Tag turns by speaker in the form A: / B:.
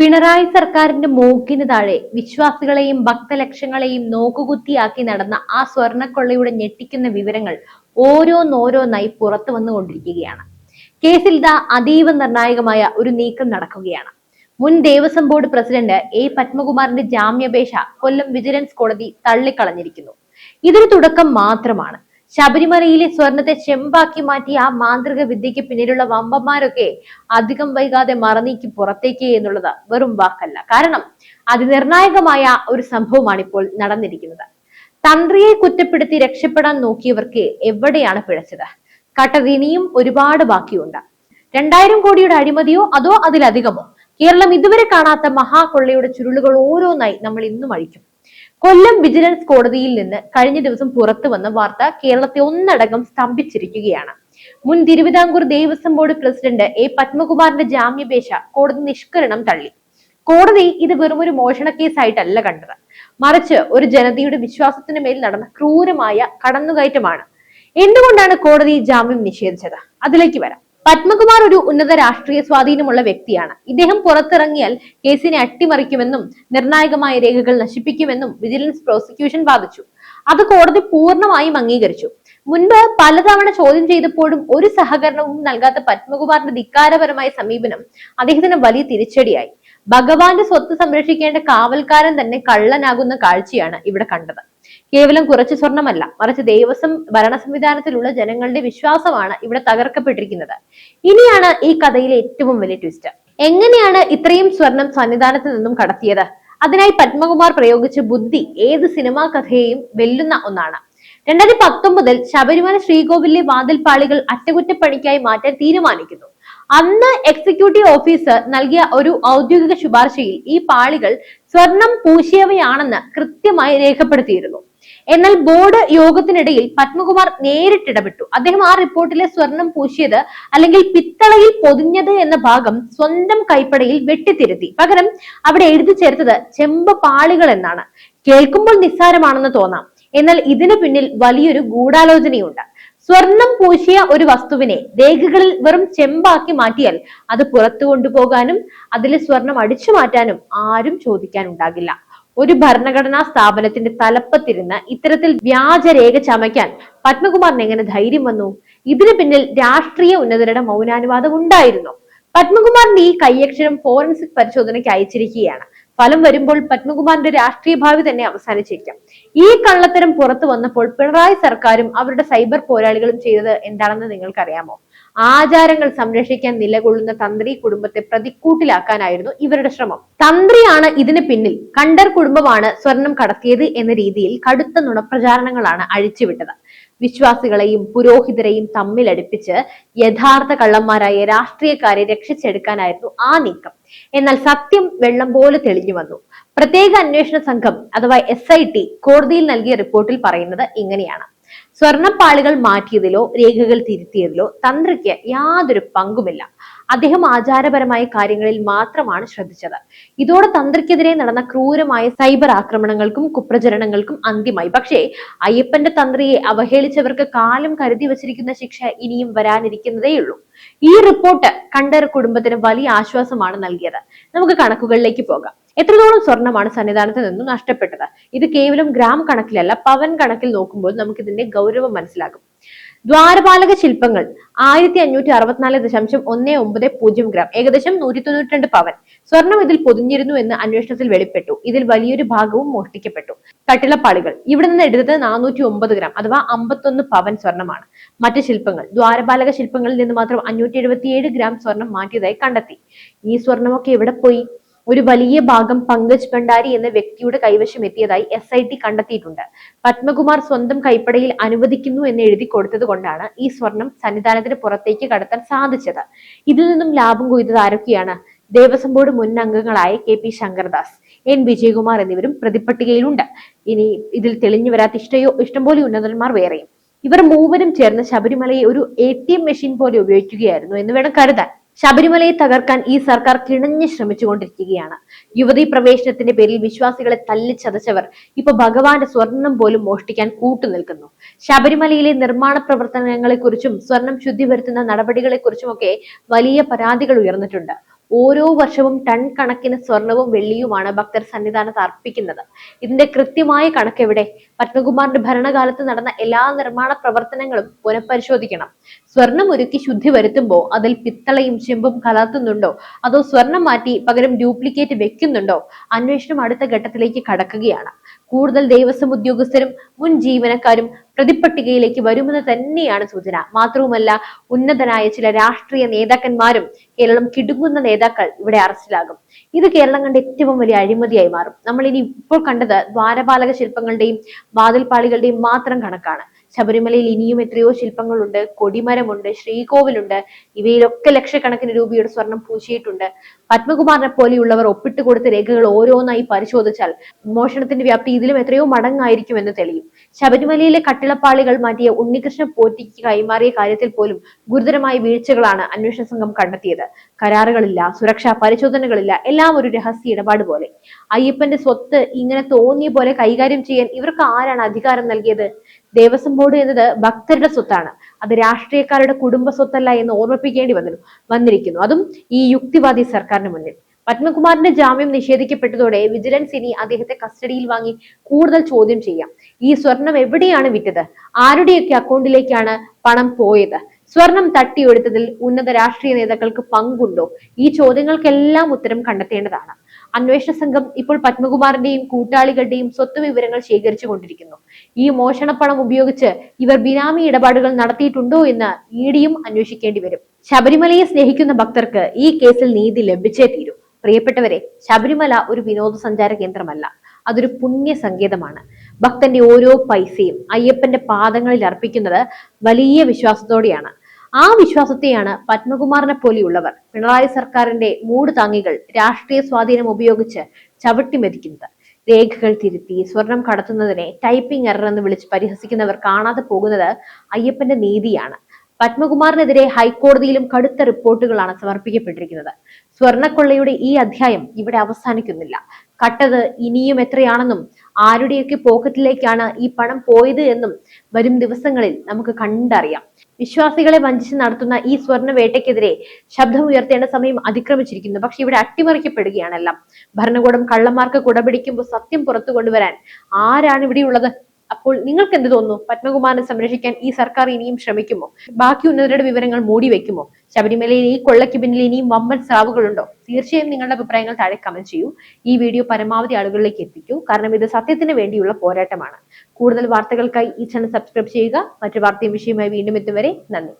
A: പിണറായി സർക്കാരിന്റെ മൂക്കിന് താഴെ വിശ്വാസികളെയും ഭക്തലക്ഷങ്ങളെയും നോക്കുകുത്തിയാക്കി നടന്ന ആ സ്വർണക്കൊള്ളയുടെ ഞെട്ടിക്കുന്ന വിവരങ്ങൾ ഓരോന്നോരോന്നായി പുറത്തു വന്നുകൊണ്ടിരിക്കുകയാണ്. കേസിൽ ഇതാ അതീവ നിർണായകമായ ഒരു നീക്കം നടക്കുകയാണ്. മുൻ ദേവസ്വം ബോർഡ് പ്രസിഡന്റ് എ പത്മകുമാറിന്റെ ജാമ്യാപേക്ഷ കൊല്ലം വിജിലൻസ് കോടതി തള്ളിക്കളഞ്ഞിരിക്കുന്നു. ഇതൊരു തുടക്കം മാത്രമാണ്. ശബരിമലയിലെ സ്വർണത്തെ ചെമ്പാക്കി മാറ്റി ആ മാന്ത്രിക വിദ്യയ്ക്ക് പിന്നിലുള്ള വമ്പന്മാരൊക്കെ അധികം വൈകാതെ മറന്നീക്ക് പുറത്തേക്ക് എന്നുള്ളത് വെറും വാക്കല്ല. കാരണം അതിനിർണായകമായ ഒരു സംഭവമാണ് ഇപ്പോൾ നടന്നിരിക്കുന്നത്. തന്ത്രിയെ കുറ്റപ്പെടുത്തി രക്ഷപ്പെടാൻ നോക്കിയവർക്ക് എവിടെയാണ് പിഴച്ചത്? കട്ടത് ഇനിയും ഒരുപാട് ബാക്കിയുണ്ട്. രണ്ടായിരം കോടിയുടെ അഴിമതിയോ അതോ അതിലധികമോ? കേരളം ഇതുവരെ കാണാത്ത മഹാകൊള്ളയുടെ ചുരുളുകൾ ഓരോന്നായി നമ്മൾ ഇന്നും അഴിക്കും. കൊല്ലം വിജിലൻസ് കോടതിയിൽ നിന്ന് കഴിഞ്ഞ ദിവസം പുറത്തു വന്ന വാർത്ത കേരളത്തെ ഒന്നടങ്കം സ്തംഭിച്ചിരിക്കുകയാണ്. മുൻ Thiruvithamkoor Devaswom board president A പത്മകുമാറിന്റെ ജാമ്യപേക്ഷ കോടതി നിഷ്കരണം തള്ളി. കോടതി ഇത് വെറും ഒരു മോഷണ കേസായിട്ടല്ല കണ്ടത്. മറിച്ച് ഒരു ജനതയുടെ വിശ്വാസത്തിന് മേൽ നടന്ന ക്രൂരമായ കടന്നുകയറ്റമാണ്. എന്തുകൊണ്ടാണ് കോടതി ജാമ്യം നിഷേധിച്ചത്? അതിലേക്ക് വരാം. പത്മകുമാർ ഒരു ഉന്നത രാഷ്ട്രീയ സ്വാധീനമുള്ള വ്യക്തിയാണ്. ഇദ്ദേഹം പുറത്തിറങ്ങിയാൽ കേസിനെ അട്ടിമറിക്കുമെന്നും നിർണായകമായ രേഖകൾ നശിപ്പിക്കുമെന്നും വിജിലൻസ് പ്രോസിക്യൂഷൻ വാദിച്ചു. അത് കോടതി പൂർണമായും അംഗീകരിച്ചു. മുൻപ് പലതവണ ചോദ്യം ചെയ്തപ്പോഴും ഒരു സഹകരണവും നൽകാത്ത പത്മകുമാറിന്റെ ധിക്കാരപരമായ സമീപനം അദ്ദേഹത്തിന് വലിയ തിരിച്ചടിയായി. ഭഗവാന്റെ സ്വത്ത് സംരക്ഷിക്കേണ്ട കാവൽക്കാരൻ തന്നെ കള്ളനാകുന്ന കാഴ്ചയാണ് ഇവിടെ കണ്ടത്. കേവലം കുറച്ച് സ്വർണമല്ല മറിച്ച് ദേവസ്വം ഭരണ സംവിധാനത്തിലുള്ള ജനങ്ങളുടെ വിശ്വാസമാണ് ഇവിടെ തകർക്കപ്പെട്ടിരിക്കുന്നത്. ഇനിയാണ് ഈ കഥയിലെ ഏറ്റവും വലിയ ട്വിസ്റ്റ് എങ്ങനെയാണ് ഇത്രയും സ്വർണം സന്നിധാനത്ത് നിന്നും കടത്തിയത്? അതിനായി പത്മകുമാർ പ്രയോഗിച്ച ബുദ്ധി ഏത് സിനിമാ കഥയെയും വെല്ലുന്ന ഒന്നാണ്. രണ്ടായിരത്തി പത്തൊമ്പതിൽ ശബരിമല ശ്രീകോവിലെ വാതിൽപ്പാളികൾ അറ്റകുറ്റപ്പണിക്കായി മാറ്റാൻ തീരുമാനിക്കുന്നു. അന്ന് എക്സിക്യൂട്ടീവ് ഓഫീസർ നൽകിയ ഒരു ഔദ്യോഗിക ശുപാർശയിൽ ഈ പാളികൾ സ്വർണം പൂശിയവയാണെന്ന് കൃത്യമായി രേഖപ്പെടുത്തിയിരുന്നു. എന്നാൽ ബോർഡ് യോഗത്തിനിടയിൽ പത്മകുമാർ നേരിട്ടിടപെട്ടു. അദ്ദേഹം ആ റിപ്പോർട്ടിലെ സ്വർണം പൂശിയത് അല്ലെങ്കിൽ പിത്തളയിൽ പൊതിഞ്ഞത് എന്ന ഭാഗം സ്വന്തം കൈപ്പടയിൽ വെട്ടിത്തിരുത്തി. പകരം അവിടെ എഴുതി ചേർത്തത് ചെമ്പ് പാളികൾ എന്നാണ്. കേൾക്കുമ്പോൾ നിസ്സാരമാണെന്ന് തോന്നാം. എന്നാൽ ഇതിനു പിന്നിൽ വലിയൊരു ഗൂഢാലോചനയുണ്ട്. സ്വർണം പൂശിയ ഒരു വസ്തുവിനെ രേഖകളിൽ വെറും ചെമ്പാക്കി മാറ്റിയാൽ അത് പുറത്തു കൊണ്ടുപോകാനും അതിലെ സ്വർണം അടിച്ചു മാറ്റാനും ആരും ചോദിക്കാനുണ്ടാകില്ല. ഒരു ഭരണഘടനാ സ്ഥാപനത്തിന്റെ തലപ്പത്തിരുന്ന് ഇത്തരത്തിൽ വ്യാജരേഖ ചമയ്ക്കാൻ പത്മകുമാറിന് എങ്ങനെ ധൈര്യം വന്നു? ഇതിന് പിന്നിൽ രാഷ്ട്രീയ ഉന്നതരുടെ മൗനാനുവാദം ഉണ്ടായിരുന്നു. പത്മകുമാറിന്റെ ഈ കൈയക്ഷരം ഫോറൻസിക് പരിശോധനയ്ക്ക് അയച്ചിരിക്കുകയാണ്. ഫലം വരുമ്പോൾ പത്മകുമാറിന്റെ രാഷ്ട്രീയ ഭാവി തന്നെ അവസാനിച്ചിരിക്കാം. ഈ കള്ളത്തരം പുറത്തു വന്നപ്പോൾ പിണറായി സർക്കാരും അവരുടെ സൈബർ പോരാളികളും ചെയ്തത് എന്താണെന്ന് നിങ്ങൾക്കറിയാമോ? ആചാരങ്ങൾ സംരക്ഷിക്കാൻ നിലകൊള്ളുന്ന തന്ത്രി കുടുംബത്തെ പ്രതിക്കൂട്ടിലാക്കാനായിരുന്നു ഇവരുടെ ശ്രമം. തന്ത്രിയാണ് ഇതിന് പിന്നിൽ. കണ്ടർ കുടുംബമാണ് സ്വർണം കടത്തിയത് എന്ന രീതിയിൽ കടുത്ത നുണപ്രചാരണങ്ങളാണ് അഴിച്ചുവിട്ടത്. വിശ്വാസികളെയും പുരോഹിതരെയും തമ്മിലടുപ്പിച്ച് യഥാർത്ഥ കള്ളന്മാരായ രാഷ്ട്രീയക്കാരെ രക്ഷിച്ചെടുക്കാനായിരുന്നു ആ നീക്കം. എന്നാൽ സത്യം വെള്ളം പോലെ തെളിഞ്ഞു വന്നു. പ്രത്യേക അന്വേഷണ സംഘം അഥവാ എസ് കോടതിയിൽ നൽകിയ റിപ്പോർട്ടിൽ പറയുന്നത് ഇങ്ങനെയാണ്. സ്വർണപ്പാളികൾ മാറ്റിയതിലോ രേഖകൾ തിരുത്തിയതിലോ തന്ത്രിക്ക് യാതൊരു പങ്കുമില്ല. അദ്ദേഹം ആചാരപരമായ കാര്യങ്ങളിൽ മാത്രമാണ് ശ്രദ്ധിച്ചത്. ഇതോടെ തന്ത്രിക്കെതിരെ നടന്ന ക്രൂരമായ സൈബർ ആക്രമണങ്ങൾക്കും കുപ്രചരണങ്ങൾക്കും അന്ത്യമായി. പക്ഷേ അയ്യപ്പന്റെ തന്ത്രിയെ അവഹേളിച്ചവർക്ക് കാലം കരുതി വച്ചിരിക്കുന്ന ശിക്ഷ ഇനിയും വരാനിരിക്കുന്നതേയുള്ളൂ. ഈ റിപ്പോർട്ട് കണ്ടർ കുടുംബത്തിന് വലിയ ആശ്വാസമാണ് നൽകിയത്. നമുക്ക് കണക്കുകളിലേക്ക് പോകാം. എത്രത്തോളം സ്വർണമാണ് സന്നിധാനത്ത് നിന്നും നഷ്ടപ്പെട്ടത്? ഇത് കേവലം ഗ്രാം കണക്കിലല്ല പവൻ കണക്കിൽ നോക്കുമ്പോൾ നമുക്ക് ഇതിന്റെ ഗൗരവം മനസ്സിലാകും. ദ്വാരപാലക ശില്പങ്ങൾ ആയിരത്തി അഞ്ഞൂറ്റി അറുപത്തിനാല് ദശാംശം ഒന്ന് ഒമ്പത് പൂജ്യം ഗ്രാം ഏകദേശം നൂറ്റി തൊണ്ണൂറ്റി രണ്ട് പവൻ. സ്വർണം ഇതിൽ പൊതിഞ്ഞിരുന്നു എന്ന് അന്വേഷണത്തിൽ വെളിപ്പെട്ടു. ഇതിൽ വലിയൊരു ഭാഗവും മോഷ്ടിക്കപ്പെട്ടു. കട്ടിളപ്പാളികൾ. ഇവിടെ നിന്ന് എടുത്തത് നാനൂറ്റി ഒമ്പത് ഗ്രാം അഥവാ അമ്പത്തൊന്ന് പവൻ സ്വർണമാണ്. മറ്റ് ശില്പങ്ങൾ. ദ്വാരപാലക ശില്പങ്ങളിൽ നിന്ന് മാത്രം അഞ്ഞൂറ്റി എഴുപത്തിയേഴ് ഗ്രാം സ്വർണം മാറ്റിയതായി കണ്ടെത്തി. ഈ സ്വർണമൊക്കെ എവിടെ പോയി? ഒരു വലിയ ഭാഗം പങ്കജ് ഭണ്ഡാരി എന്ന വ്യക്തിയുടെ കൈവശം എത്തിയതായി എസ് ഐ ടി കണ്ടെത്തിയിട്ടുണ്ട്. പത്മകുമാർ സ്വന്തം കൈപ്പടയിൽ അനുവദിക്കുന്നു എന്ന് എഴുതി കൊടുത്തത് കൊണ്ടാണ് ഈ സ്വർണം സന്നിധാനത്തിന് പുറത്തേക്ക് കടത്താൻ സാധിച്ചത്. ഇതിൽ നിന്നും ലാഭം കൊയ്തത് ആരൊക്കെയാണ്? ദേവസ്വം ബോർഡ് മുൻ അംഗങ്ങളായ K P Sankardas N Vijayakumar എന്നിവരും പ്രതിപ്പട്ടികയിലുണ്ട്. ഇനി ഇതിൽ തെളിഞ്ഞു വരാത്ത ഇഷ്ടയോ ഇഷ്ടംപോലെ ഉന്നതന്മാർ വേറെയും. ഇവർ മൂവരും ചേർന്ന് ശബരിമലയെ ഒരു എ ടി എം മെഷീൻ പോലെ ഉപയോഗിക്കുകയായിരുന്നു എന്ന് വേണം കരുതാൻ. ശബരിമലയെ തകർക്കാൻ ഈ സർക്കാർ കിണഞ്ഞു ശ്രമിച്ചുകൊണ്ടിരിക്കുകയാണ്. യുവതി പ്രവേശനത്തിന്റെ പേരിൽ വിശ്വാസികളെ തല്ലിച്ചതച്ചവർ ഇപ്പൊ ഭഗവാന്റെ സ്വർണം പോലും മോഷ്ടിക്കാൻ കൂട്ടുനിൽക്കുന്നു ശബരിമലയിലെ നിർമ്മാണ പ്രവർത്തനങ്ങളെക്കുറിച്ചും സ്വർണം ശുദ്ധി വരുത്തുന്ന നടപടികളെക്കുറിച്ചുമൊക്കെ വലിയ പരാതികൾ ഉയർന്നിട്ടുണ്ട്. ഓരോ വർഷവും ടൺ കണക്കിന് സ്വർണവും വെള്ളിയുമാണ് ഭക്തർ സന്നിധാനത്ത് അർപ്പിക്കുന്നത്. ഇതിന്റെ കൃത്യമായ കണക്ക് എവിടെ? പത്മകുമാറിന്റെ ഭരണകാലത്ത് നടന്ന എല്ലാ നിർമ്മാണ പ്രവർത്തനങ്ങളും പുനഃപരിശോധിക്കണം. സ്വർണം ഒരുക്കി ശുദ്ധി വരുത്തുമ്പോൾ അതിൽ പിത്തളയും ചെമ്പും കലർത്തുന്നുണ്ടോ? അതോ സ്വർണം മാറ്റി പകരം ഡ്യൂപ്ലിക്കേറ്റ് വെക്കുന്നുണ്ടോ? അന്വേഷണം അടുത്ത ഘട്ടത്തിലേക്ക് കടക്കുകയാണ്. കൂടുതൽ ദേവസ്വം ഉദ്യോഗസ്ഥരും മുൻ ജീവനക്കാരും പ്രതിപ്പട്ടികയിലേക്ക് വരുമെന്ന് തന്നെയാണ് സൂചന. മാത്രവുമല്ല ഉന്നതനായ ചില രാഷ്ട്രീയ നേതാക്കന്മാരും കേരളം കിടുങ്ങുന്ന നേതാക്കൾ ഇവിടെ അറസ്റ്റിലാകും. ഇത് കേരളം കണ്ട ഏറ്റവും വലിയ അഴിമതിയായി മാറും. നമ്മൾ ഇനി ഇപ്പോൾ കണ്ടത് ദ്വാരപാലക ശില്പങ്ങളുടെയും വാതിൽപ്പാളികളുടെയും മാത്രം കണക്കാണ്. ശബരിമലയിൽ ഇനിയും എത്രയോ ശില്പങ്ങളുണ്ട് കൊടിമരമുണ്ട് ശ്രീകോവിലുണ്ട്. ഇവയിലൊക്കെ ലക്ഷക്കണക്കിന് രൂപയുടെ സ്വർണം പൂശിയിട്ടുണ്ട്. പത്മകുമാറിനെ പോലെയുള്ളവർ ഒപ്പിട്ട് കൊടുത്ത രേഖകൾ ഓരോന്നായി പരിശോധിച്ചാൽ മോഷണത്തിന്റെ വ്യാപ്തി ഇതിലും എത്രയോ മടങ്ങായിരിക്കും എന്ന് തെളിയും. ശബരിമലയിലെ കട്ടിളപ്പാളികൾ മാറ്റിയ ഉണ്ണികൃഷ്ണ പോറ്റിക്ക് കൈമാറിയ കാര്യത്തിൽ പോലും ഗുരുതരമായ വീഴ്ചകളാണ് അന്വേഷണ സംഘം കണ്ടെത്തിയത്. കരാറുകളില്ല സുരക്ഷാ പരിശോധനകളില്ല എല്ലാം ഒരു രഹസ്യ ഇടപാട് പോലെ. അയ്യപ്പന്റെ സ്വത്ത് ഇങ്ങനെ തോന്നിയ പോലെ കൈകാര്യം ചെയ്യാൻ ഇവർക്ക് ആരാണ് അധികാരം നൽകിയത്? ദേവസ്വം ബോർഡ് എന്നത് ഭക്തരുടെ സ്വത്താണ്. അത് രാഷ്ട്രീയക്കാരുടെ കുടുംബ സ്വത്തല്ല എന്ന് ഓർമ്മിപ്പിക്കേണ്ടി വന്നു വന്നിരിക്കുന്നു. അതും ഈ യുക്തിവാദി സർക്കാരിന് മുന്നിൽ. പത്മകുമാറിന്റെ ജാമ്യം നിഷേധിക്കപ്പെട്ടതോടെ വിജിലൻസ് ഇനി അദ്ദേഹത്തെ കസ്റ്റഡിയിൽ വാങ്ങി കൂടുതൽ ചോദ്യം ചെയ്യാം. ഈ സ്വർണം എവിടെയാണ് വിറ്റത്? ആരുടെയൊക്കെ അക്കൗണ്ടിലേക്കാണ് പണം പോയത്? സ്വർണം തട്ടിയെടുത്തതിൽ ഉന്നത രാഷ്ട്രീയ നേതാക്കൾക്ക് പങ്കുണ്ടോ? ഈ ചോദ്യങ്ങൾക്കെല്ലാം ഉത്തരം കണ്ടെത്തേണ്ടതാണ്. അന്വേഷണ സംഘം ഇപ്പോൾ പത്മകുമാറിന്റെയും കൂട്ടാളികളുടെയും സ്വത്ത് വിവരങ്ങൾ ശേഖരിച്ചു കൊണ്ടിരിക്കുന്നു. ഈ മോഷണപ്പണം ഉപയോഗിച്ച് ഇവർ ബിനാമി ഇടപാടുകൾ നടത്തിയിട്ടുണ്ടോ എന്ന് ഇഡിയും അന്വേഷിക്കേണ്ടി വരും. ശബരിമലയെ സ്നേഹിക്കുന്ന ഭക്തർക്ക് ഈ കേസിൽ നീതി ലഭിച്ചേ തീരൂ. പ്രിയപ്പെട്ടവരെ ശബരിമല ഒരു വിനോദസഞ്ചാര കേന്ദ്രമല്ല. അതൊരു പുണ്യ സങ്കേതമാണ്. ഭക്തന്റെ ഓരോ പൈസയും അയ്യപ്പന്റെ പാദങ്ങളിൽ അർപ്പിക്കുന്നത് വലിയ വിശ്വാസത്തോടെയാണ്. ആ വിശ്വാസത്തെയാണ് പത്മകുമാറിനെ പോലെയുള്ളവർ പിണറായി സർക്കാരിന്റെ മൂട് താങ്ങികൾ രാഷ്ട്രീയ സ്വാധീനം ഉപയോഗിച്ച് ചവിട്ടിമെതിക്കുന്നത്. രേഖകൾ തിരുത്തി സ്വർണം കടത്തുന്നതിനെ ടൈപ്പിംഗ് എറർ എന്ന് വിളിച്ച് പരിഹസിക്കുന്നവർ കാണാതെ പോകുന്നത് അയ്യപ്പന്റെ നീതിയാണ്. പത്മകുമാറിനെതിരെ ഹൈക്കോടതിയിലും കടുത്ത റിപ്പോർട്ടുകളാണ് സമർപ്പിക്കപ്പെട്ടിരിക്കുന്നത്. സ്വർണക്കൊള്ളയുടെ ഈ അധ്യായം ഇവിടെ അവസാനിക്കുന്നില്ല. കട്ടത് ഇനിയും എത്രയാണെന്നും ആരുടെയൊക്കെ പോക്കറ്റിലേക്കാണ് ഈ പണം പോയത് എന്നും വരും ദിവസങ്ങളിൽ നമുക്ക് കണ്ടറിയാം. വിശ്വാസികളെ വഞ്ചിച്ച് നടത്തുന്ന ഈ സ്വർണ വേട്ടയ്ക്കെതിരെ ശബ്ദം ഉയർത്തേണ്ട സമയം അതിക്രമിച്ചിരിക്കുന്നു. പക്ഷെ ഇവിടെ അട്ടിമറിക്കപ്പെടുകയാണെല്ലാം ഭരണകൂടം കള്ളന്മാർക്ക് കുടപിടിക്കുമ്പോൾ സത്യം പുറത്തു കൊണ്ടുവരാൻ ആരാണ് ഇവിടെയുള്ളത്? അപ്പോൾ നിങ്ങൾക്ക് എന്ത് തോന്നുന്നു? പത്മകുമാറിനെ സംരക്ഷിക്കാൻ ഈ സർക്കാർ ഇനിയും ശ്രമിക്കുമോ? ബാക്കി ഉന്നതരുടെ വിവരങ്ങൾ മൂടി വെക്കുമോ? ശബരിമലയിൽ ഈ കൊള്ളയ്ക്ക് പിന്നിൽ ഇനിയും വമ്പൻ സ്രാവുകളുണ്ടോ? തീർച്ചയായും നിങ്ങളുടെ അഭിപ്രായങ്ങൾ താഴെ കമന്റ് ചെയ്യൂ. ഈ വീഡിയോ പരമാവധി ആളുകളിലേക്ക് എത്തിക്കൂ. കാരണം ഇത് സത്യത്തിന് വേണ്ടിയുള്ള പോരാട്ടമാണ്. കൂടുതൽ വാർത്തകൾക്കായി ഈ ചാനൽ സബ്സ്ക്രൈബ് ചെയ്യുക. മറ്റു വാർത്തയും വിഷയമായി വീണ്ടും എത്തും വരെ നന്ദി.